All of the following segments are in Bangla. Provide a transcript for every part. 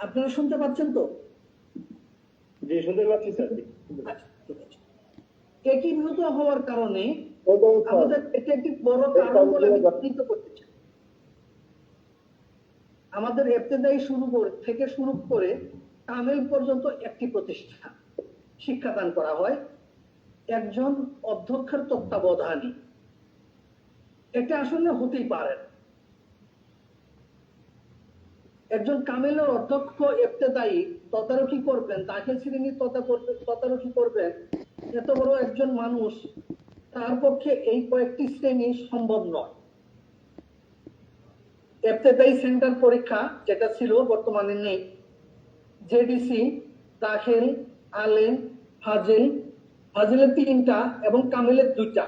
আপনারা শুনতে পাচ্ছেন তো? জি শুনতে পাচ্ছি স্যার। আচ্ছা আছে একীভূত হওয়ার কারণে আমাদের এটা একটি বড় কারণ বলে আমি চিহ্নিত করতে চাই। আমাদের এফতেদায়ী শুরু করে থেকে শুরু করে কামেল পর্যন্ত একটি প্রতিষ্ঠান শিক্ষাদান করা হয়। একজন অধ্যক্ষের তত্ত্বাবধানে। এটা আসলে হতেই পারে না। একজন কামেলের অধ্যক্ষ এফতেদায়ী তদারকি করবেন, দাখিল শ্রেণি তদা করবে তদারকি করবেন, এত বড় একজন মানুষ তার পক্ষে এই কয়েকটি শ্রেণি সম্ভব নয়। এফতেদায়ী সেন্টার পরীক্ষা যেটা ছিল বর্তমানে নেই। জেডিসি, দাখিল, আলেম, ফাজিল, ফাজিলের তিনটা এবং কামিলের দুইটা,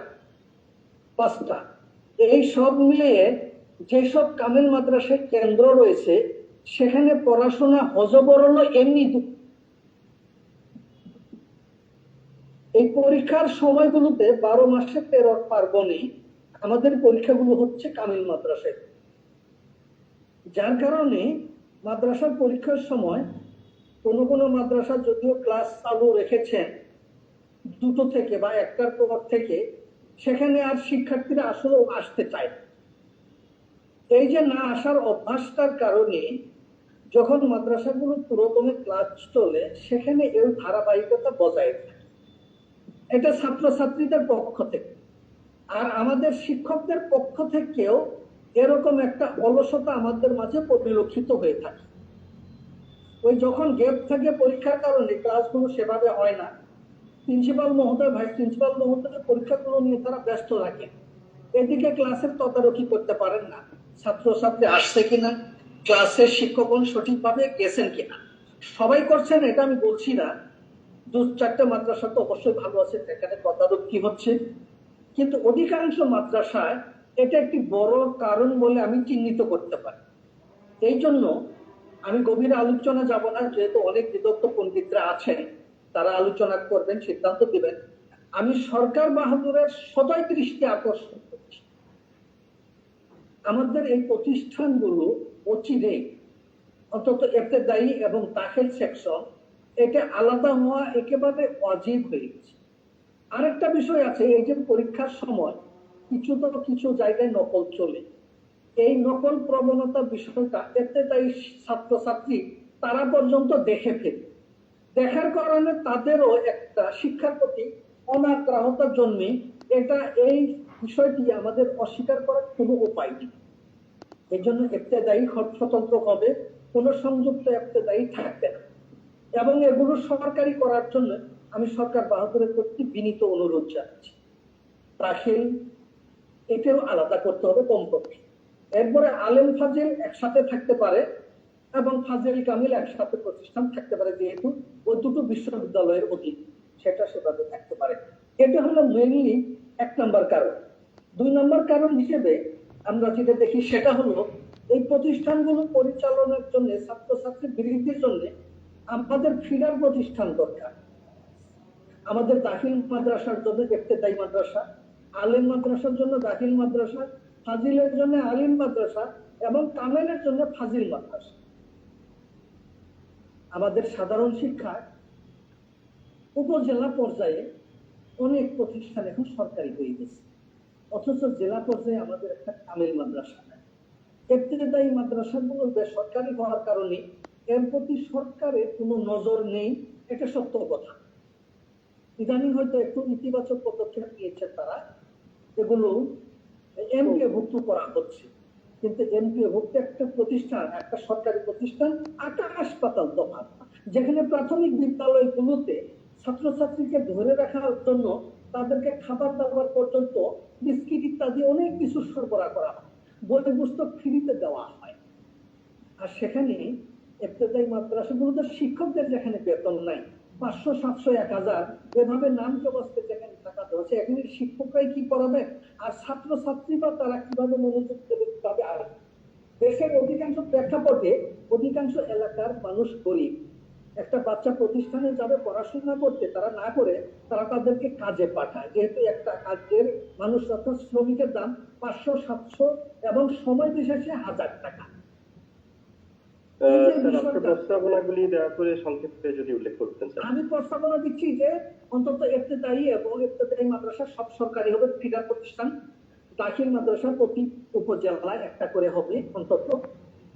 পাঁচটা। এই সব মিলিয়ে যেসব কামিল মাদ্রাসায় কেন্দ্র রয়েছে সেখানে পড়াশোনা হজবরল এমনি এই পরীক্ষার সময়গুলোতে বারো মাসে তেরো পার্বণে আমাদের পরীক্ষাগুলো হচ্ছে কামিল মাদ্রাসায়। যার কারণে মাদ্রাসার পরীক্ষার সময় কোন কোন মাদ্রাসা যদিও ক্লাস চালু রেখেছেন, দুটো থেকে বা একটার পর থেকে, সেখানে আর শিক্ষার্থীরা আসলেও আসতে চায় এই যে না আসার অভ্যাসটার কারণে যখন মাদ্রাসাগুলো পুরোদমে ক্লাস চলে, সেখানে এর ধারাবাহিকতা বজায় থাকে। এটা ছাত্রছাত্রীদের পক্ষ থেকে। আর আমাদের শিক্ষকদের পক্ষ থেকেও এরকম একটা অলসতা আমাদের মাঝে পরিলক্ষিত হয়ে থাকে। ওই যখন গ্যাপ থাকে পরীক্ষার কারণে ক্লাসগুলো সেভাবে হয় না। প্রিন্সিপাল মহোদয় ভাইস প্রিন্সিপাল মহোদয় পরীক্ষাগুলো নিয়ে তারা ব্যস্ত থাকে এদিকে ক্লাসের তদারকি করতে পারেন না। ছাত্রছাত্রী আসছে কিনা? ক্লাসের শিক্ষকগণ সঠিকভাবে গেছেন কিনা? সবাই করছেন, এটা আমি বলছি না। দু, চারটে মাদ্রাসা তো অবশ্যই ভালো আছে, সেখানে তদারকি হচ্ছে? কিন্তু অধিকাংশ মাদ্রাসায় এটা একটি বড় কারণ বলে আমি চিহ্নিত করতে পারি। এই জন্য আমি গভীর আলোচনা যাব না, যেহেতু অনেক বিদগ্ধ পণ্ডিতরা আছেন, তারা আলোচনা করবেন, সিদ্ধান্ত দিবেন। আমি সরকার বাহাদুরের সদয় দৃষ্টি আকর্ষণ করছি। আমাদের এই প্রতিষ্ঠানগুলো অচিরে অন্তত এতে দায়ী এবং দাখিল সেকশন, এটা আলাদা হওয়া একেবারে অজীব হয়ে গেছে। আরেকটা বিষয় আছে, এই যে পরীক্ষার সময় কিছু তো কিছু জায়গায় নকল চলে। এই নকল প্রবণতা বিষয়টা এতে তাই ছাত্রছাত্রী, তারা পর্যন্ত দেখে ফেলে। দেখার কারণে তাদেরও একটা শিক্ষার প্রতি অনাগ্রহতা জন্মে, এটা এই বিষয়টি আমাদের অস্বীকার করার কোনো উপায় নেই। এই জন্য এফতেদায়ী স্বতন্ত্র হবে, কোন সংযুক্ত এফতেদায়ী থাকবে না। এবং এগুলো সরকারি করার জন্য আমি সরকার বাহাদুরের প্রতি বিনীত অনুরোধ জানাচ্ছি। দাখিল এটাও আলাদা করতে হবে কমপক্ষে। এরপরে আলেম ফাজিল একসাথে থাকতে পারে এবং ফাজিল কামিল একসাথে প্রতিষ্ঠান থাকতে পারে যেহেতু ওই দুটো বিশ্ববিদ্যালয়ের অধীন, সেটা সেভাবে থাকতে পারে। এটা হলো মেনলি এক নম্বর কারণ। দুই নম্বর কারণ হিসেবে আমরা যেটা দেখি সেটা হলো, এই প্রতিষ্ঠানগুলো পরিচালনার জন্য ছাত্রছাত্রী বৃদ্ধির জন্য আমাদের ফিডার প্রতিষ্ঠান দরকার। আমাদের দাখিল মাদ্রাসার জন্য ইফতেদায়ী মাদ্রাসা, আলিম মাদ্রাসার জন্য দাখিল মাদ্রাসা, ফাজিলের জন্য আলিম মাদ্রাসা এবং কামেলের জন্য ফাজিল মাদ্রাসা। আমাদের সাধারণ শিক্ষায় উপজেলা পর্যায়ে অনেক প্রতিষ্ঠান এখন সরকারি হয়ে গেছে। অথচ জেলা পর্যায়ে আমাদের একটা কামেল মাদ্রাসা নাই। ইফতেদায়ী মাদ্রাসাগুলো বেসরকারি হওয়ার কারণে এর প্রতি সরকারের কোনো নজর নেই, এটা সত্য কথা। ইদানিং হয়তো একটু ইতিবাচক পদক্ষেপ নিয়েছে তারা এগুলো এমপিএ ভুক্ত করা হচ্ছে। কিন্তু এমপিএ ভুক্ত একটা প্রতিষ্ঠান, একটা সরকারি প্রতিষ্ঠান আকাশ হাসপাতাল তফাৎ যেখানে প্রাথমিক বিদ্যালয়গুলোতে ছাত্রছাত্রীকে ধরে রাখার জন্য তাদেরকে খাবার দাবার পর্যন্ত বিস্কিট ইত্যাদি অনেক কিছু সরবরাহ করা হয়। বই পুস্তক ফ্রিতে দেওয়া হয়। আর সেখানে এফতেদায়ী মাদ্রাসাগুলোতে শিক্ষকদের যেখানে বেতন নাই, পাঁচশো, সাতশো, এক হাজার, এভাবে নাম জবাস্তে যেখানে টাকা দেওয়া হচ্ছে এখানে শিক্ষকরাই কি পড়াবে? আর ছাত্র ছাত্রী বা তারা কীভাবে মনোযোগ দেবে কীভাবে আর দেশের অধিকাংশ প্রেক্ষাপটে অধিকাংশ এলাকার মানুষ গরিব। একটা বাচ্চা প্রতিষ্ঠানে যাবে পড়াশোনা করতে তারা না করে তারা তাদেরকে কাজে পাঠায়। যেহেতু একটা কাজের মানুষ অর্থাৎ শ্রমিকের দাম পাঁচশো সাতশো এবং সময় বিশেষে হাজার টাকা। এই যে স্যার আপনার বিষয়টা- প্রস্তাবনাগুলি দয়া করে সংক্ষেপে যদি উল্লেখ করতেন আমি প্রস্তাবনা দিচ্ছি যে অন্তত এবং মাদ্রাসা সব সরকারি হবে ক্রীড়া প্রতিষ্ঠান দাখিল মাদ্রাসা প্রতি উপজেলায় একটা করে হবে অন্তত।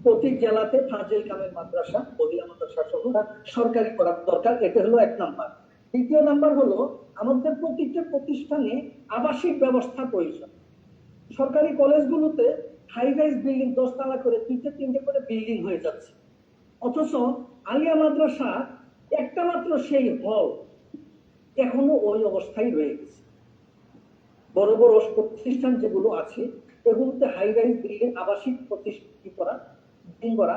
প্রতি জেলাতে ফাজিল কামের মাদ্রাসা বদিয়া মাদ্রাসা সহ সরকারি করার দরকার। এটা হলো এক নাম্বার। দ্বিতীয় নাম্বার হলো, আমাদের প্রতিটা প্রতিষ্ঠানে আবাসিক ব্যবস্থা প্রয়োজন। সরকারি কলেজগুলোতে হাই রাইজ বিল্ডিং দশতলা করে তিনটে তিনটে করে বিল্ডিং হয়ে যাচ্ছে। অথচ আলিয়া মাদ্রাসা একটা মাত্র সেই হল এখনও ওই অবস্থায় রয়ে গেছে। বড় বড় প্রতিষ্ঠান যেগুলো আছে, এগুলোতে হাই রাইজ বিল্ডিং আবাসিক প্রতিষ্ঠিত করা বিল্ডিং করা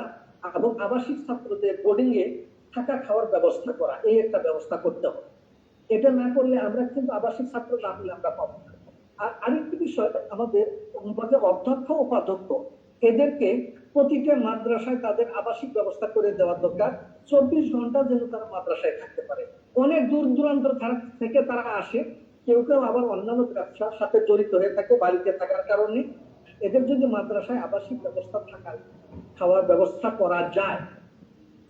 এবং আবাসিক ছাত্রদের বোর্ডিং এ থাকা খাওয়ার ব্যবস্থা করা, এই একটা ব্যবস্থা করতে হবে। এটা না করলে আমরা কিন্তু আবাসিক ছাত্র না হলে আমরা পাবো আর আরেকটি বিষয়, আমাদের অধ্যক্ষ, উপাধ্যক্ষ, এদেরকে প্রতিটা মাদ্রাসায় তাদের আবাসিক ব্যবস্থা করে দেওয়া দরকার। চব্বিশ ঘণ্টা যেন তারা মাদ্রাসায় থাকতে পারে। অনেক দূর দূরান্ত থেকে তারা আসে। কেউ কেউ আবার অন্যান্য ব্যবসার সাথে জড়িত হয়ে থাকে, বাড়িতে থাকার কারণে। এদের যদি মাদ্রাসায় আবাসিক ব্যবস্থা থাকার, খাওয়ার ব্যবস্থা করা যায়,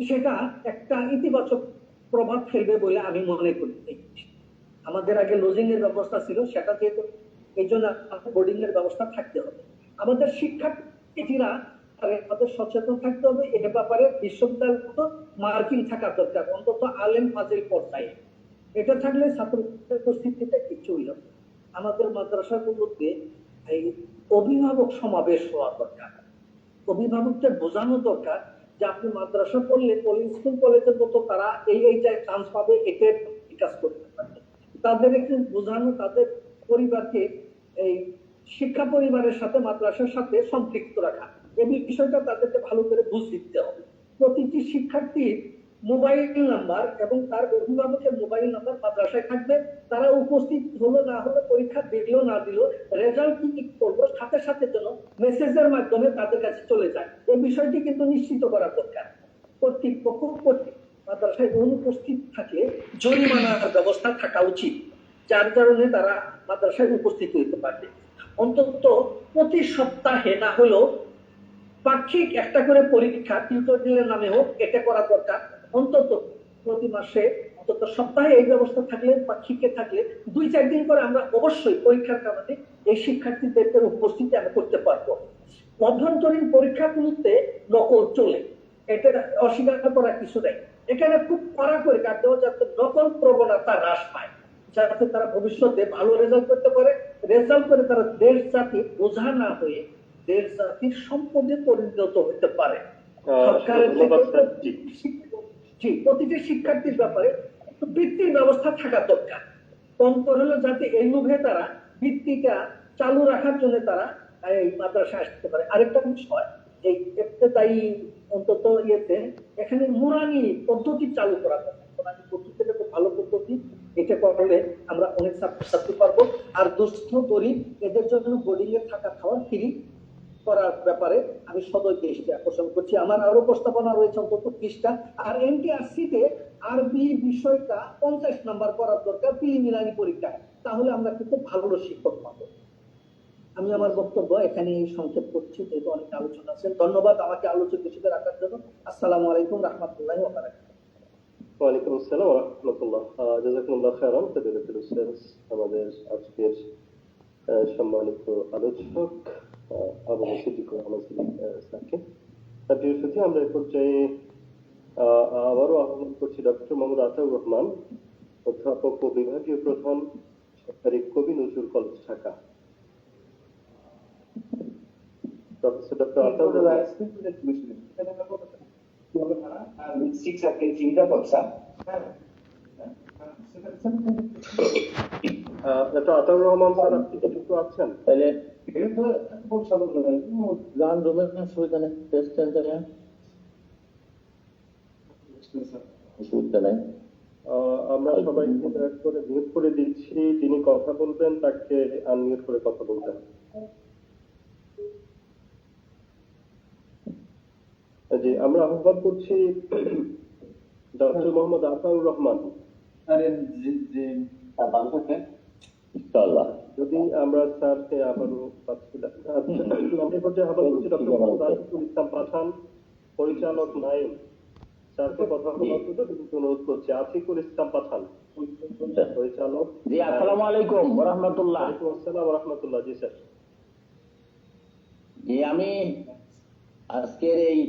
সেটা একটা ইতিবাচক প্রভাব ফেলবে বলে আমি মনে করি। আমাদের আগে লজিং এর ব্যবস্থা ছিল, সেটা যেহেতু এই জন্য বোর্ডিং এর ব্যবস্থা থাকতে হবে। আমাদের শিক্ষার্থীরা আমাদের সচেতন থাকতে হবে, এ ব্যাপারে বিশ্ববিদ্যালয় মার্কিং থাকা দরকার, অন্তত আলেম ফাজিল পর্যায়ে। এটা থাকলে ছাত্রদের উপস্থিতিতে কিছুই হবে আমাদের মাদ্রাসাগুলোতে এই অভিভাবক সমাবেশ হওয়া দরকার। অভিভাবকদের বোঝানো দরকার যে আপনি মাদ্রাসা পড়লে স্কুল কলেজের মতো তারা এই এই জায়গায় চান্স পাবে এটার বিকাশ করতে পারবে। তাদের বোঝানো, তাদের পরিবারকে এই শিক্ষা পরিবারের সাথে, মাদ্রাসার সাথে সম্পৃক্ত রাখা। এই বিষয়টা তাদেরকে ভালো করে বুঝ দিতে হবে। প্রতিটি শিক্ষার্থীর মোবাইল নাম্বার এবং তার অভিভাবকের মোবাইল নাম্বার মাদ্রাসায় থাকবে। তারা উপস্থিত হলো, না হলো, পরীক্ষা দিল না দিল রেজাল্ট কি করব, সাথে সাথে যেন মেসেজের মাধ্যমে তাদের কাছে চলে যায়। এই বিষয়টি কিন্তু নিশ্চিত করা দরকার। কর্তৃপক্ষ কর্তৃক মাদ্রাসায় অনুপস্থিত থাকলে জরিমানার ব্যবস্থা থাকা উচিত। যার কারণে তারা মাদ্রাসায় উপস্থিত হইতে পারবে। অন্তত প্রতি সপ্তাহে না হলেও পাক্ষিক একটা করে পরীক্ষা টিউটোরিয়ালের নামে হোক, এটা করা দরকার। অন্তত প্রতি মাসে অন্তত সপ্তাহে এই ব্যবস্থা থাকলে পাক্ষিকে থাকলে দুই চার দিন করে আমরা অবশ্যই পরীক্ষার কারণে এই শিক্ষার্থীদের উপস্থিতি আমরা করতে পারব। অভ্যন্তরীণ পরীক্ষাগুলোতে নকল চলে। এটা অস্বীকার করার কিছু নেই। এখানে খুব কড়া করে কাট দেওয়া যাতে নকল প্রবণতা হ্রাস পায় যাতে তারা ভবিষ্যতে ভালো রেজাল্ট করতে পারে। রেজাল্ট করে তারা দেশ জাতি বোঝা না হয়ে দেশ জাতির সম্পদে পরিণত হতে পারে। সরকারের জি, প্রতিটি শিক্ষার্থীর ব্যাপারে বৃত্তির ব্যবস্থা থাকা দরকার। কম করে হলেও যাতে এই লোভে তারা বৃত্তিটা চালু রাখার জন্য তারা এই মাদ্রাসায় আসতে পারে। আরেকটা বিষয় এই তাই অন্তত ইয়েতে এখানে মুরানি পদ্ধতি চালু করা দরকার। মুরানি পদ্ধতিটা খুব ভালো পদ্ধতি, এটা করলে আমরা অনেক ছাত্রছাত্রী পারব। আর দুস্থ গরিব, এদের জন্য বোর্ডিং এ থাকা খাওয়ার ফ্রি করার ব্যাপারে আমি সদয় দৃষ্টি আকর্ষণ করছি। আমার আরও প্রস্তাবনা রয়েছে অন্তত ত্রিশটা। আর এনটিআরসি তে আরবি বিষয়টা পঞ্চাশ নাম্বার করার দরকার প্রিলিমিনারি পরীক্ষায়। তাহলে আমরা কিন্তু ভালো শিক্ষক পাবো। আমি আমার বক্তব্য এখানে সংক্ষেপ করছি, যেহেতু অনেক আলোচনা আছে। ধন্যবাদ আমাকে আলোচক হিসেবে রাখার জন্য। আসসালামু আলাইকুম, রহমতুল্লাহ ওয়ালাইকুম আসসালাম রহমতুল্লাহ। ফেদিলাতুল উস্তাদ আমাদের আজকের সম্মানিত আলোচক। আবু মুসিদ্দিক রহমান স্যারকে প্রিয় সাথী আমরা এই পর্যায়ে আবারও আহ্বান করছি ডক্টর মোহাম্মদ আতাউর রহমান, অধ্যাপক ও বিভাগীয় প্রধান, সরকারি কবি নজরুল কলেজ ঢাকা। প্রফেসর আছেন? তাহলে রুমের সুবিধা নেই টেস্ট সেন্টারে সুবিধা নেই। আহ, আমরা সবাই করে মিউট করে দিচ্ছি। যিনি কথা বলবেন তাকে আনমিউট করে কথা হবে। জি আমরা আহ্বান করছি ডক্টর মোহাম্মদ আতাউর রহমান। ইনশাআল্লাহ। যদি আমরা স্যারকে আবারও আচ্ছা, আমরা পর্যায়ে আহ্বান করছি ডক্টর মোহাম্মদ ইসলাম পাঠান পরিচালক নাই স্যারকে কথা অনুরোধ করছি। আতিকুল ইসলাম পাঠান পরিচালক। জি আসসালামু আলাইকুম রহমতুল্লাহ আসসালাম রহমতুল্লাহ জি স্যার। জি আমি আজকের এই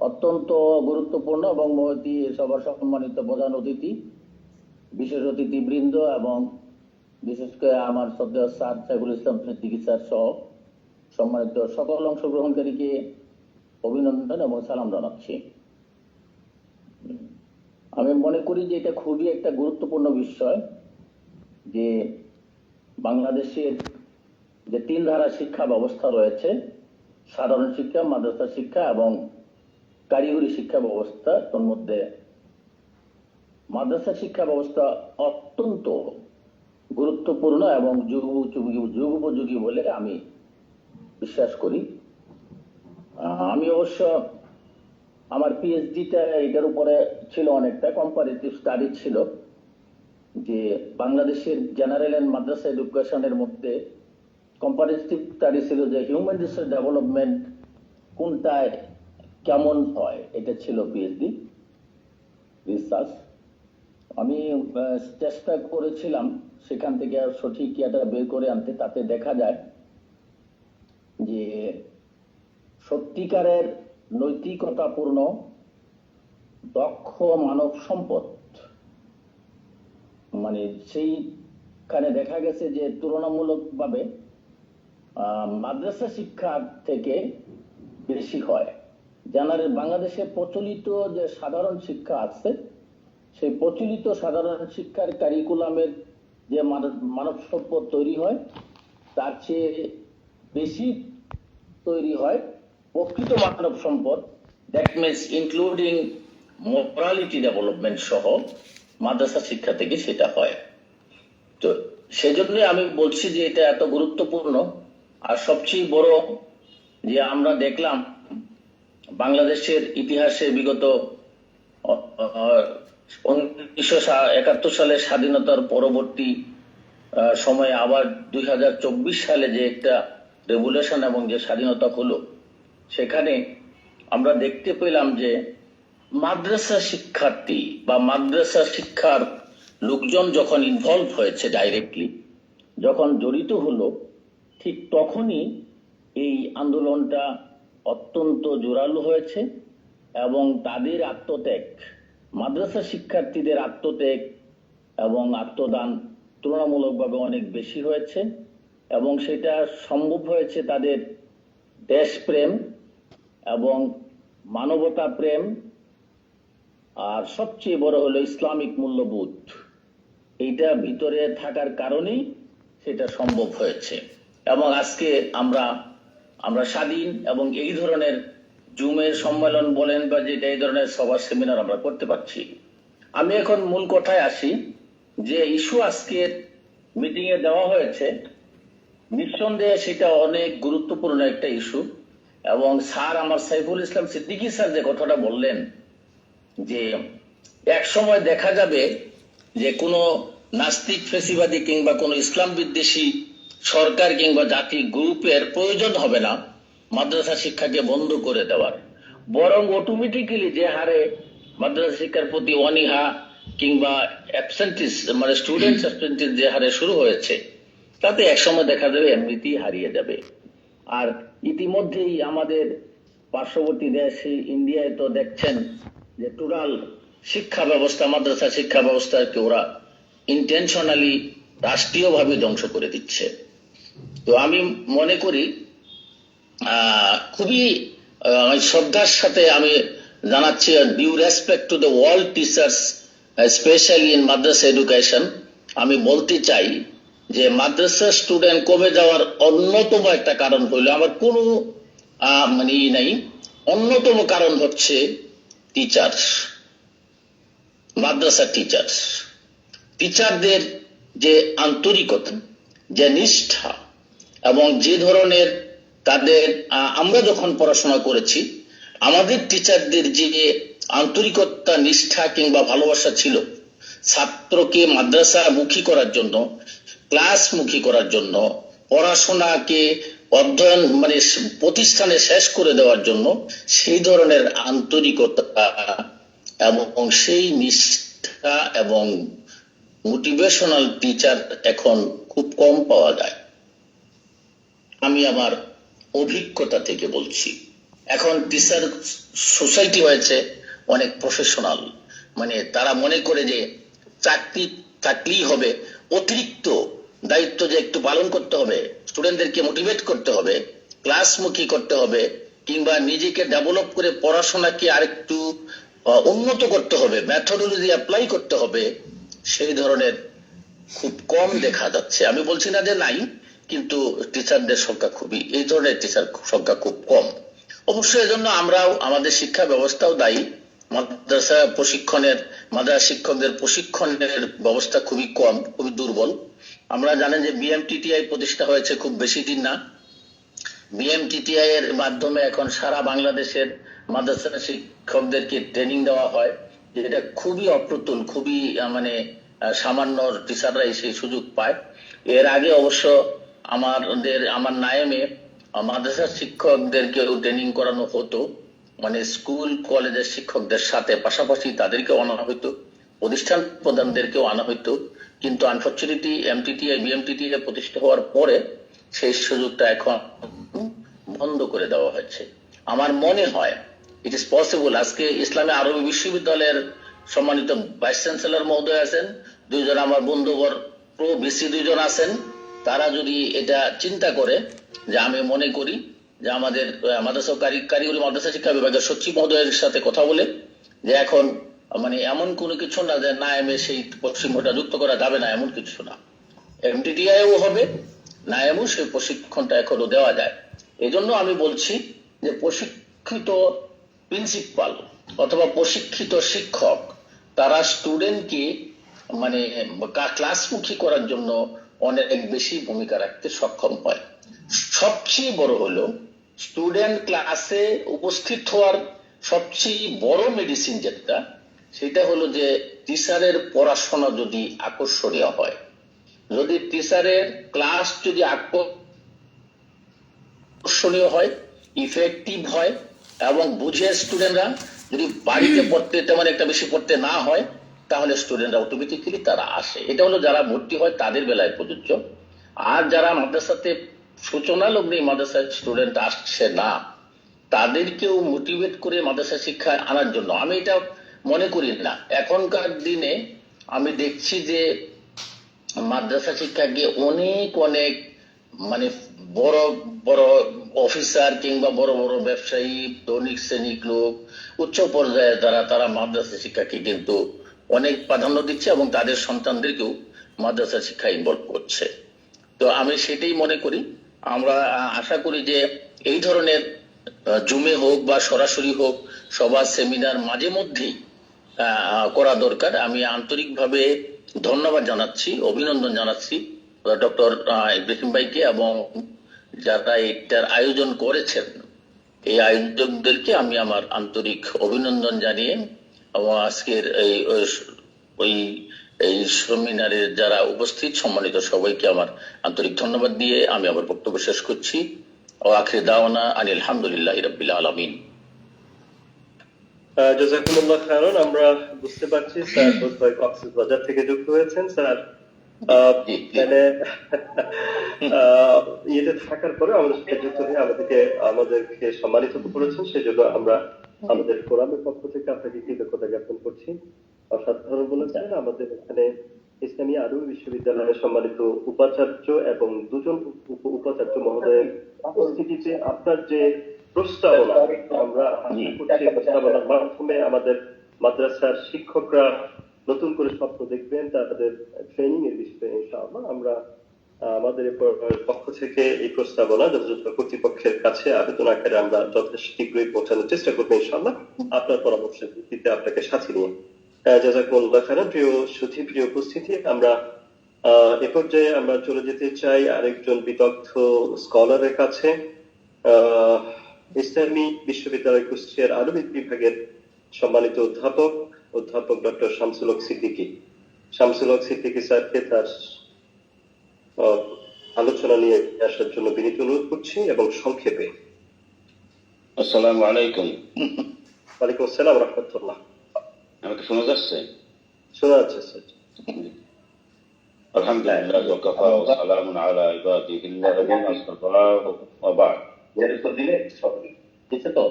অত্যন্ত গুরুত্বপূর্ণ এবং মহতি সবার সম্মানিত প্রধান অতিথি বিশেষ অতিথি বৃন্দ এবং বিশেষ করে আমার শ্রদ্ধেয় স্যার সাইফুল ইসলাম সিদ্দিকী স্যার সহ সম্মানিত সকল অংশগ্রহণকারীকে অভিনন্দন এবং সালাম জানাচ্ছি। আমি মনে করি যে এটা খুবই একটা গুরুত্বপূর্ণ বিষয় যে বাংলাদেশের যে তিন ধারা শিক্ষা ব্যবস্থা রয়েছে, সাধারণ শিক্ষা, মাদ্রাসা শিক্ষা এবং কারিগরি শিক্ষা ব্যবস্থা তোর মধ্যে মাদ্রাসা শিক্ষা ব্যবস্থা অত্যন্ত গুরুত্বপূর্ণ এবং যুগ যুগ উপযোগী বলে আমি বিশ্বাস করি। আমি অবশ্য আমার পিএইচডিটা এটার উপরে ছিল অনেকটা কম্পারেটিভ স্টাডি ছিল যে বাংলাদেশের জেনারেল এন্ড মাদ্রাসা এডুকেশনের মধ্যে কম্পারেটিভ স্টাডি ছিল যে হিউম্যান রিসোর্স ডেভেলপমেন্ট কোনটায় কেমন হয়, এটা ছিল পিএইচডি রিসার্চ আমি চেষ্টা করেছিলাম সেখান থেকে আর সঠিক ইয়েটা বের করে আনতে। তাতে দেখা যায় যে সত্যিকারের নৈতিকতাপূর্ণ, দক্ষ মানব সম্পদ। মানে সেইখানে দেখা গেছে যে তুলনামূলকভাবে মাদ্রাসা শিক্ষা থেকে বেশি হয়। জানার বাংলাদেশে প্রচলিত যে সাধারণ শিক্ষা আছে সেই প্রচলিত সাধারণ শিক্ষার কারিকুলামের যে মানব- সম্পদ তৈরি হয়, তার চেয়ে বেশি তৈরি হয় প্রকৃত মানব সম্পদ that means including morality development সহ মাদ্রাসা শিক্ষা থেকে সেটা হয়। তো সেজন্য আমি বলছি যে এটা এত গুরুত্বপূর্ণ। আর সবচেয়ে বড় যে আমরা দেখলাম, বাংলাদেশের ইতিহাসে বিগত উনিশশো একাত্তর সালে স্বাধীনতার পরবর্তী সময়ে আবার দুই হাজার চব্বিশ সালে যে একটা রেভুলেশন এবং যে স্বাধীনতা হলো, সেখানে আমরা দেখতে পেলাম যে মাদ্রাসা শিক্ষার্থী বা মাদ্রাসা শিক্ষার লোকজন যখন ইনভলভ হয়েছে ডাইরেক্টলি যখন জড়িত হলো, ঠিক তখনই এই আন্দোলনটা অত্যন্ত জোরালো হয়েছে এবং তাদের আত্মত্যাগ মাদ্রাসা শিক্ষার্থীদের আত্মত্যাগ এবং আত্মদান তুলনামূলকভাবে অনেক বেশি হয়েছে এবং সেটা সম্ভব হয়েছে তাদের দেশপ্রেম এবং মানবতা প্রেম, আর সবচেয়ে বড় হলো ইসলামিক মূল্যবোধ। এইটা ভিতরে থাকার কারণেই সেটা সম্ভব হয়েছে। এবং আজকে আমরা আমরা স্বাধীন এবং এই ধরনের জুমের সম্মেলন বলেন বা যেটা এই ধরনের সভা সেমিনার আমরা করতে পারছি। আমি এখন মূল কথায় আসি যে ইস্যু আজকের মিটিং এ দেওয়া হয়েছে। নিঃসন্দেহে সেটা অনেক গুরুত্বপূর্ণ একটা ইস্যু এবং স্যার আমার সাইফুল ইসলাম সিদ্দিকী স্যার যে কথাটা বললেন যে এক সময় দেখা যাবে যে কোনো নাস্তিক ফেসিবাদী কিংবা কোনো ইসলাম বিদ্বেষী সরকার কিংবা জাতি গ্রুপের প্রয়োজন হবে না। মাদ্রাসা শিক্ষাকে বন্ধ করে দেওয়ার। বরং অটোমেটিক্যালি যে হারে মাদ্রাসা শিক্ষার প্রতি অনীহা কিংবা অ্যাবসেন্টিস মানে স্টুডেন্ট অ্যাবসেন্টিস যে হারে শুরু হয়েছে, তাতে একসময় দেখা যাবে এমনিতেই হারিয়ে যাবে। আর ইতিমধ্যেই আমাদের পার্শ্ববর্তী দেশ, ইন্ডিয়ায় তো দেখছেন যে টোটাল শিক্ষা ব্যবস্থা, মাদ্রাসা শিক্ষা ব্যবস্থাকে ওরা ইন্টেনশনালি রাষ্ট্রীয়ভাবে ধ্বংস করে দিচ্ছে। তো আমি মনে করি খুবই শ্রদ্ধার সাথে আমি জানাচ্ছি due respect to the world teachers specially in Madrasa education আমি বলতে চাই যে মাদ্রাসা স্টুডেন্ট কমে যাওয়ার অন্যতম একটা কারণ হইল আমার কোনো মানে ই নাই, অন্যতম কারণ হচ্ছে টিচার্স মাদ্রাসা টিচার্স টিচারদের যে আন্তরিকতা, যে নিষ্ঠা এবং যে ধরনের তাদের আমরা যখন পড়াশোনা করেছি, আমাদের টিচারদের যে আন্তরিকতা, নিষ্ঠা কিংবা ভালোবাসা ছিল, ছাত্রকে মাদ্রাসা মুখী করার জন্য ক্লাস মুখী করার জন্য, পড়াশোনাকে অধ্যয়ন মানে প্রতিষ্ঠানে শেষ করে দেওয়ার জন্য, সেই ধরনের আন্তরিকতা এবং সেই নিষ্ঠা এবং মোটিভেশনাল টিচার এখন খুব কম পাওয়া যায়। আমি আমার অভিজ্ঞতা থেকে বলছি। এখন টিচার সোসাইটি হয়েছে অনেক প্রফেশনাল মানে তারা মনে করে যে চাকরি চাকরি হবে, অতিরিক্ত দায়িত্ব যে একটু পালন করতে হবে স্টুডেন্টদেরকে মোটিভেট করতে হবে ক্লাসমুখী করতে হবে, কিংবা নিজেকে ডেভেলপ করে পড়াশোনাকে আরেকটু উন্নত করতে হবে মেথোডোলজি অ্যাপ্লাই করতে হবে, সেই ধরনের খুব কম দেখা যাচ্ছে। আমি বলছি না যে নাই কিন্তু টিচারদের সংখ্যা খুবই, এই ধরনের টিচার সংখ্যা খুব কম। অবশ্যই এজন্য আমরাও আমাদের শিক্ষা ব্যবস্থাও দায়ী। মাদ্রাসা প্রশিক্ষণের, মাদ্রাসা শিক্ষকদের প্রশিক্ষণের ব্যবস্থা খুবই কম, খুবই দুর্বল। আমরা জানেন যে বিএমটিটিআই প্রতিষ্ঠা হয়েছে খুব বেশি দিন না। বিএমটিটিআই এর মাধ্যমে এখন সারা বাংলাদেশের মাদ্রাসা শিক্ষকদেরকে ট্রেনিং দেওয়া হয়। যেটা খুবই অপ্রতুল, খুবই মানে সামান্য টিচাররাই সেই সুযোগ পায়। এর আগে অবশ্য আমাদের আমার নায়েমে আহ, মাদ্রাসা শিক্ষকদেরকেও ট্রেনিং করানো হতো। মানে স্কুল কলেজের শিক্ষকদের সাথে পাশাপাশি তাদেরকেও আনা হইতো প্রতিষ্ঠান প্রধানদেরকেও আনা হইতো। কিন্তু আনফর্চুনেটলি এমটিটিআই বিএমটিটিআই প্রতিষ্ঠা হওয়ার পরে সেই সুযোগটা এখন বন্ধ করে দেওয়া হয়েছে। আমার মনে হয় ইট ইস পসিবল আজকে ইসলামী আরবি বিশ্ববিদ্যালয়ের সম্মানিত ভাইস চ্যান্সেলর মহোদয় আছেন দুইজন আমার বন্ধুবর প্রো বিসি দুইজন আছেন। তারা যদি এটা চিন্তা করে, যে আমি মনে করি যে আমাদের মাদ্রাসা কারি- কারিগরি মাদ্রাসা শিক্ষা বিভাগের সচিব মহোদয়ের সাথে কথা বলে, যে এখন মানে এমন কোনো কিছু না যে না এমে সেই পশ্চিমটা যুক্ত করা যাবে না, এমন কিছু না। এমটিটিআইও হবে, না এমন সেই প্রশিক্ষণটা এখনও দেওয়া যায়। এই জন্য আমি বলছি যে প্রশিক্ষিত প্রিন্সিপাল অথবা প্রশিক্ষিত শিক্ষক, তারা স্টুডেন্টকে মানে ক্লাসমুখী করার জন্য অনেক বেশি ভূমিকা রাখতে সক্ষম হয়। সবচেয়ে বড় হলো স্টুডেন্ট ক্লাসে উপস্থিত হওয়ার সবচেয়ে বড় মেডিসিন যেটা, সেটা হলো যে টিচারের পড়াশোনা যদি আকর্ষণীয় হয়। যদি টিচারের ক্লাস যদি আকর্ষণীয় হয় ইফেক্টিভ হয়, এবং বুঝে স্টুডেন্টরা যদি বাড়িতে পড়তে তেমন একটা বেশি পড়তে না হয় তাহলে স্টুডেন্টরা অটোমেটিক্যালি তারা আসে। এটা হলো যারা ভর্তি হয় তাদের বেলায় প্রযোজ্য। আর যারা মাদ্রাসাতে সূচনা লগ্নে মাদ্রাসার স্টুডেন্ট আসছে না, তাদেরকেও মোটিভেট করে মাদ্রাসা শিক্ষায় আনার জন্য। আমি এটা মনে করি না। এখনকার দিনে আমি দেখছি যে মাদ্রাসা শিক্ষাকে অনেক অনেক মানে বড় বড় অফিসার কিংবা বড় বড় ব্যবসায়ী, দৈনিক শ্রেণির লোক, উচ্চ পর্যায়ে যারা, তারা মাদ্রাসা শিক্ষাকে কিন্তু অনেক প্রাধান্য দিচ্ছে এবং তাদের সন্তানদেরকেও মাদ্রাসা শিক্ষা ইনভলভ করছে। তো আমি সেটাই মনে করি। আমরা আশা করি যে এই ধরনের জুমে হোক বা সরাসরি হোক সভা সেমিনার মাঝে মধ্যেই করা দরকার। আমি আন্তরিকভাবে ধন্যবাদ জানাচ্ছি, অভিনন্দন জানাচ্ছি, ডক্টর ইব্রাহিম ভাইকে এবং যারা এটার আয়োজন করেছেন, এই আয়োজকদেরকে আমি আমার আন্তরিক অভিনন্দন জানিয়ে এবং আজকের এই ওই- এই সেমিনারে যারা উপস্থিত সম্মানিত সবাইকে আমার আন্তরিক ধন্যবাদ দিয়ে আমি আমার বক্তব্য শেষ করছি। ও আখির দাওয়ানা আনিল আলহামদুলিল্লাহ রবিল আলমিন। আহ, জাজাকুমুল্লাহ খায়রান আমরা বুঝতে পারছি স্যার বোধহয় কক্সবাজার থেকে যুক্ত হয়েছেন স্যার। মানে ইয়েতে থাকার পরে আমাদের সাথে যুক্ত হয়ে আমাদেরকে আমাদেরকে সম্মানিত করেছেন সেজন্য আমরা আমাদের ফোরামের পক্ষ থেকে আপনাকে কৃতজ্ঞতা জ্ঞাপন করছি। অসাধারণ বলেছেন আমাদের এখানে ইসলামী আরবি বিশ্ববিদ্যালয়ের সম্মানিত উপাচার্য এবং দুজন উপ- উপাচার্য মহোদয়ের উপস্থিতিতে আপনার যে প্রস্তাবনা আমরা আশা করছি প্রস্তাবনার মাধ্যমে আমাদের মাদ্রাসার শিক্ষকরা নতুন করে স্বপ্ন দেখবেন তাদের ট্রেনিং এর বিষয়ে ইনশাআল্লাহ আমরা আমাদের পক্ষ থেকে এই প্রস্তাবনা যথাযথ কর্তৃপক্ষের কাছে আবেদন আকারে আমরা যথেষ্ট শীঘ্রই পৌঁছানোর চেষ্টা করব ইনশাআল্লাহ। আপনার পরামর্শের ভিত্তিতে আপনাকে সাথে নিয়ে। আহ, জাজাকুমুল্লাহ খারাপ প্রিয় উপস্থিতি আমরা এ পর্যায়ে আমরা চলে যেতে চাই আরেকজন বিদগ্ধ স্কলারের কাছে। ইসলামী বিশ্ববিদ্যালয় কুষ্টিয়ার আরবি বিভাগের সম্মানিত অধ্যাপক অধ্যাপক ডক্টর শামসুল হক সিদ্দিকী। শামসুল হক সিদ্দিকী স্যারকে তার আলোচনা নিয়ে আসার জন্য বিনীত অনুরোধ করছি এবং সংক্ষেপে। আসসালামু আলাইকুম। ওয়ালাইকুম আসসালাম রহমতুল্লাহ। আমাকে শোনা যাচ্ছে? শোনা যাচ্ছে স্যার। আলহামদুলিল্লাহ ওয়াকাফা ওয়া সালামুন আলা ইবাদিহি আল্লাযিনা আসতাফা ওয়া বা'দ। এর উত্তর দিলে সব দিচ্ছে তো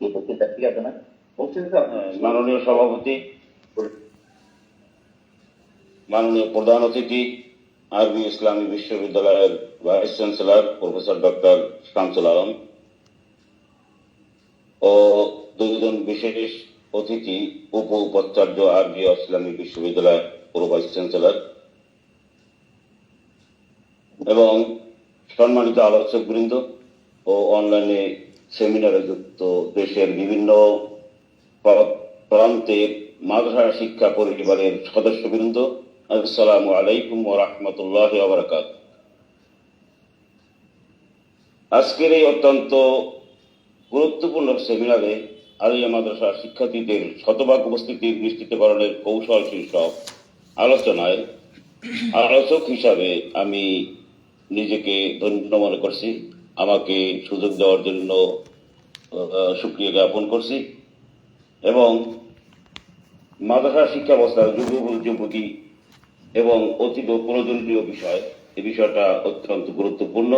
এই বক্তৃতা ঠিক আছে না বক্তৃতা মাননীয় সভাপতি মাননীয় প্রধান অতিথি আরবি ইসলামী বিশ্ববিদ্যালয়ের vice chancellor professor doctor Shamsul Alam ও দুজন বিশেষ অতিথি উপ উপাচার্য আরবি ইসলামী বিশ্ববিদ্যালয়ের পুরো ভাইস চ্যান্সেলর এবং সম্মানিত আলোচক বৃন্দ ও অনলাইনে সেমিনারে যুক্ত দেশের বিভিন্ন প্রা- প্রান্তের মাদ্রাসা শিক্ষা পরিবারের সদস্যবৃন্দ আসসালামু আলাইকুম ওয়া রাহমাতুল্লাহি আজকের এই অত্যন্ত গুরুত্বপূর্ণ সেমিনারে আলিয়া মাদ্রাসা শিক্ষার্থীদের শতভাগ উপস্থিতি নিশ্চিতকরণের কৌশল শীর্ষক আলোচনায় আলোচক হিসাবে আমি নিজেকে ধন্য মনে করছি, আমাকে সুযোগ দেওয়ার জন্য সুক্রিয়া জ্ঞাপন করছি এবং মাদ্রাসা শিক্ষা ব্যবস্থার যুব যুবতী এবং অতীব প্রয়োজনীয় বিষয়। এই বিষয়টা অত্যন্ত গুরুত্বপূর্ণ।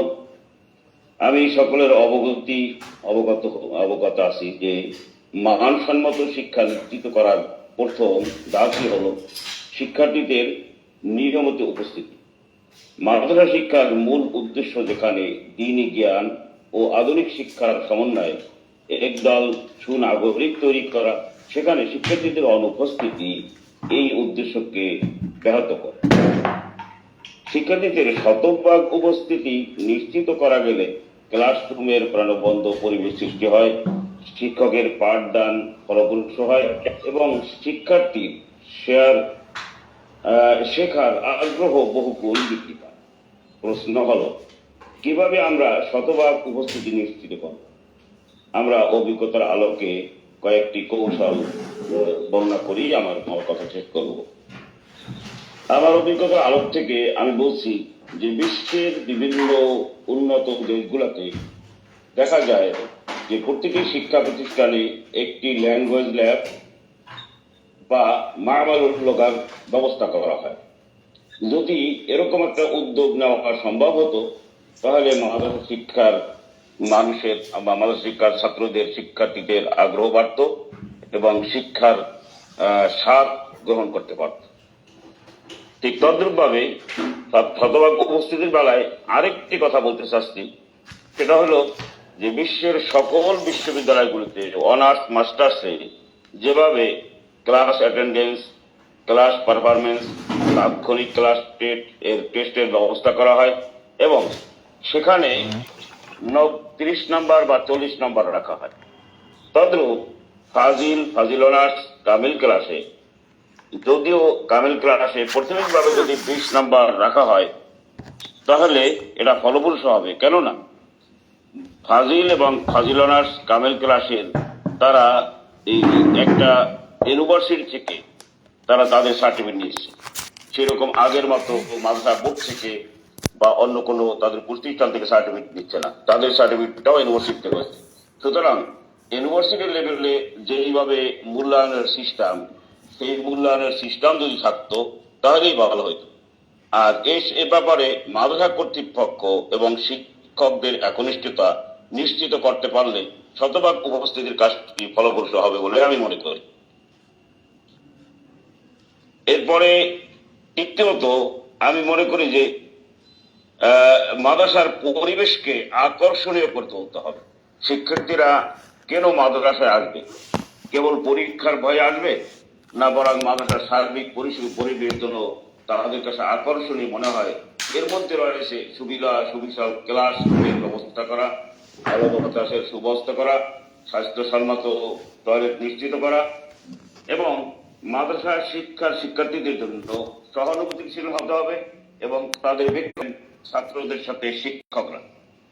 আমি সকলের অবগতি, অবগত অবগত আছি যে মানসম্মত শিক্ষা নিশ্চিত করার প্রথম দাবি হল শিক্ষার্থীদের নিয়মিত উপস্থিতি। মাদ্রাসা শিক্ষার মূল উদ্দেশ্য যেখানে দিনী জ্ঞান ও আধুনিক শিক্ষার সমন্বয়ে একদল সুনাগরিক তৈরি করা, সেখানে শিক্ষার্থীদের অনুপস্থিতি, এই উদ্দেশ্যকে ব্যাহত করে। শিক্ষার্থীদের শতভাগ উপস্থিতি নিশ্চিত করা গেলে ক্লাসরুমের প্রাণবন্ধ পরিবেশ সৃষ্টি হয়, শিক্ষকের পাঠদান ফলপ্রসূ হয় এবং শিক্ষার্থীর শেয়ার শেখার আগ্রহ বহু বৃদ্ধি পায়। প্রশ্ন হলো, কীভাবে আমরা শতভাগ উপস্থিতি নিশ্চিত করব? আমরা অভিজ্ঞতার আলোকে কয়েকটি কৌশল বর্ণনা করি, আমার কথা শেষ করব। আমার অভিজ্ঞতার আলোক থেকে আমি বলছি যে বিশ্বের বিভিন্ন উন্নত দেশগুলোতে দেখা যায় যে প্রত্যেকটি শিক্ষা প্রতিষ্ঠানে একটি ল্যাঙ্গুয়েজ ল্যাব বা মার্বাল লোকার ব্যবস্থা করা হয়। যদি এরকম একটা উদ্যোগ নেওয়া সম্ভব হতো, তাহলে মাদ্রাসা শিক্ষার মানুষের বা মাদ্রাসা শিক্ষার ছাত্রদের, শিক্ষার্থীদের আগ্রহ বাড়ত এবং শিক্ষার স্বাদ গ্রহণ করতে পারত। ঠিক তদ্রুপভাবে শতভাগ উপস্থিতির বেলায় আরেকটি কথা বলতে চাচ্ছি। সেটা হলো যে বিশ্বের সকল বিশ্ববিদ্যালয়গুলিতে অনার্স, মাস্টার্সে যেভাবে ক্লাস অ্যাটেন্ডেন্স, ক্লাস পারফরমেন্স তাৎক্ষণিক ক্লাস টেট, এর টেস্টের ব্যবস্থা করা হয় এবং সেখানে তিরিশ নাম্বার বা চল্লিশ নাম্বার রাখা হয়। তদ্রূপ ফাজিল ফাজিল অনার্স কামিল ক্লাসে যদিও কামেল ক্লাসে প্রাথমিকভাবে যদি বিশ নাম্বার রাখা হয়, তাহলে এটা ফলপ্রসূ হবে। কেননা, ফাজিল এবং ফাজিল অনার্স কামিল ক্লাসের তারা এই একটা ইউনিভার্সিটি থেকে তারা তাদের সার্টিফিকেট নিচ্ছে সেরকম আগের মতো মাদ্রাসা বোর্ড থেকে বা অন্য কোনো তাদের প্রতিষ্ঠান থেকে সার্টিফিকেট দিচ্ছে না। তাদের সার্টিফিকেটটাও ইউনিভার্সিটি থেকে সুতরাং ইউনিভার্সিটি লেভেলে যেইভাবে মূল্যায়নের সিস্টেম সেই মূল্যায়নের সিস্টেম যদি থাকতো, তাহলেই ভালো হতো আর এ ব্যাপারে মাদ্রাসা কর্তৃপক্ষ এবং শিক্ষকদের একনিষ্ঠতা নিশ্চিত করতে পারলে শতভাগ উপস্থিতির কাজটি ফলপ্রসূ হবে বলে আমি মনে করি। এরপরে তৃতীয়ত আমি মনে করি যে মাদ্রাসার পরিবেশকে আকর্ষণীয় করে তুলতে হবে। শিক্ষার্থীরা কেন মাদ্রাসায় আসবে? কেবল পরীক্ষার ভয়ে আসবে? না বরং মাদ্রাসার সার্বিক পরিবেশ জন্য তাদের কাছে আকর্ষণীয় মনে হয়। এর মধ্যে রয়েছে সুবিধা, সুবিশাল ক্লাস ব্যবস্থা করা আলো বাতাসের সুব্যবস্থা করা, স্বাস্থ্যসম্মত টয়লেট নিশ্চিত করা এবং মাদ্রাসা শিক্ষার শিক্ষার্থীদের জন্য সহানুভূতিশীল হতে হবে এবং তাদের ব্যক্তি ছাত্রদের সাথে শিক্ষকরা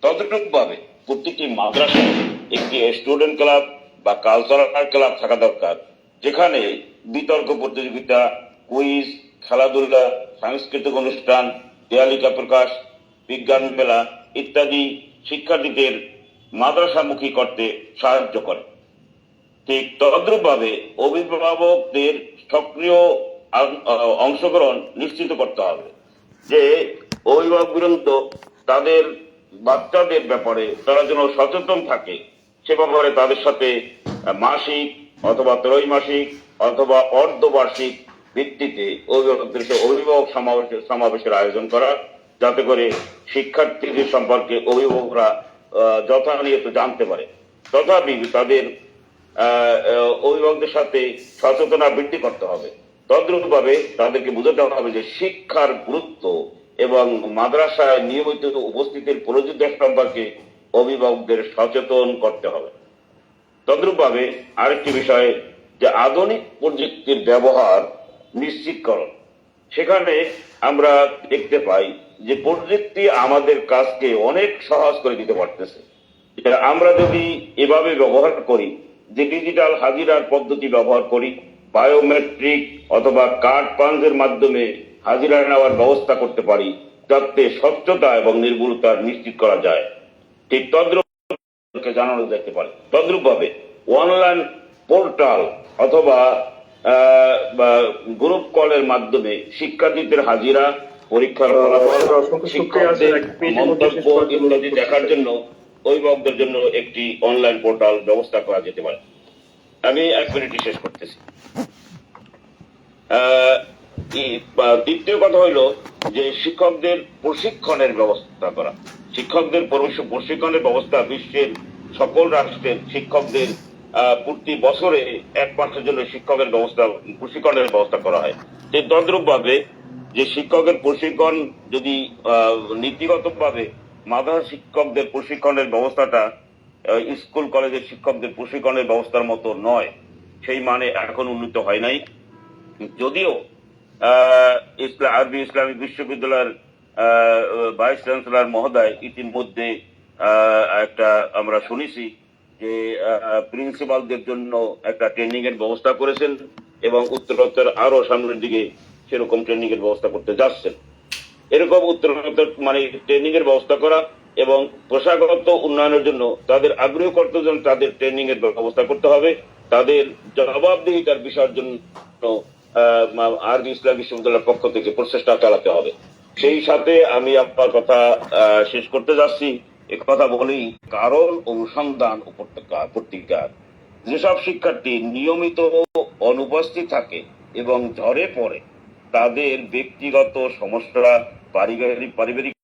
ততটুকুভাবে প্রত্যেকটি মাদ্রাসায় একটি স্টুডেন্ট ক্লাব বা কালচারাল ক্লাব থাকা দরকার, যেখানে বিতর্ক প্রতিযোগিতা, কুইজ, খেলাধুলা, সাংস্কৃতিক অনুষ্ঠান, দেয়ালিকা প্রকাশ, বিজ্ঞান মেলা ইত্যাদি শিক্ষার্থীদের মাদ্রাসামুখী করতে সাহায্য করে। ঠিক তদ্রূপভাবে অভিভাবকদের সক্রিয় অংশগ্রহণ নিশ্চিত করতে হবে যে অভিভাবক বৃন্দ তাদের বাচ্চাদের ব্যাপারে তারা যেন সচেতন থাকে, সে ব্যাপারে তাদের সাথে মাসিক অথবা ত্রৈমাসিক অথবা অর্ধবার্ষিক ভিত্তিতে অভিভাবক সমাবেশের সমাবেশের আয়োজন করা, যাতে করে শিক্ষার্থীদের সম্পর্কে অভিভাবকরা যথানিয়ত জানতে পারে। তথাপি তাদের অভিভাবকদের সাথে সচেতনা বৃদ্ধি করতে হবে। তদ্রূপভাবে তাদেরকে বোঝাতে হবে যে শিক্ষার গুরুত্ব এবং মাদ্রাসায় নিয়মিত উপস্থিতির প্রযোজ্য সম্পর্কে অভিভাবকদের সচেতন করতে হবে। তদ্রূপভাবে আরেকটি বিষয় যে আধুনিক প্রযুক্তির ব্যবহার নিশ্চিতকরণ সেখানে আমরা দেখতে পাই যে প্রযুক্তি আমাদের কাজকে অনেক সহজ করে দিতে পারতেছে। আমরা যদি এভাবে ব্যবহার করি, যে ডিজিটাল হাজিরার পদ্ধতি ব্যবহার করি বায়োমেট্রিক অথবা কার্ড পাঞ্চের মাধ্যমে হাজিরা নেওয়ার ব্যবস্থা করতে পারি যাতে স্বচ্ছতা এবং নির্ভুলতা নিশ্চিত করা যায়। ঠিক তদ্রুপ জানানো যেতে পারে। তদ্রুপ ভাবে অনলাইন পোর্টাল অথবা গ্রুপ কলের মাধ্যমে শিক্ষার্থীদের হাজিরা পরীক্ষার ফলাফল শিক্ষকদের মন্তব্য ইত্যাদি দেখার জন্য অভিভাবকদের জন্য একটি অনলাইন পোর্টাল ব্যবস্থা করা যেতে পারে। আমি এক মিনিটই শেষ করতেছি। দ্বিতীয় কথা হইল যে শিক্ষকদের প্রশিক্ষণের ব্যবস্থা করা। শিক্ষকদের প্রবেশ- প্রশিক্ষণের ব্যবস্থা বিশ্বের সকল রাষ্ট্রের শিক্ষকদের প্রতি বছরে এক মাসের জন্য শিক্ষকের ব্যবস্থা, প্রশিক্ষণের ব্যবস্থা করা হয়। যে তদ্রুপ ভাবে যে শিক্ষকের প্রশিক্ষণ যদি নীতিগত ভাবে মাদ্রাসা শিক্ষকদের প্রশিক্ষণের ব্যবস্থাটা স্কুল, কলেজের শিক্ষকদের প্রশিক্ষণের ব্যবস্থার মতো নয়, সেই মানে এখন উন্নীত হয় নাই। যদিও ইসলাম আরবি ইসলামিক বিশ্ববিদ্যালয়ের ভাইস চ্যান্সেলর মহোদয় ইতিমধ্যে একটা আমরা শুনেছি যে প্রিন্সিপালদের জন্য একটা ট্রেনিং এর ব্যবস্থা করেছেন এবং উত্তরোত্তর আরও সামনের দিকে সেরকম ট্রেনিং এর ব্যবস্থা করতে যাচ্ছেন। এরকম উত্তরোত্তর মানে ট্রেনিং এর ব্যবস্থা করা এবং পেশাগত উন্নয়নের জন্য তাদের আগ্রহ করতে জন্য তাদের ট্রেনিং এর ব্যবস্থা করতে হবে। তাদের জবাবদিহিতার বিষয়ের জন্য আরবি ইসলাম বিশ্ববিদ্যালয়ের পক্ষ থেকে প্রচেষ্টা চালাতে হবে। সেই সাথে আমি আপনার কথা শেষ করতে যাচ্ছি। এ কথা বলেই কারণ অনুসন্ধান উপত্যকা পত্রিকার যেসব শিক্ষার্থী নিয়মিত অনুপস্থিত থাকে এবং ঝরে পড়ে, তাদের ব্যক্তিগত সমস্যা, পারিবারিক পারিবারিক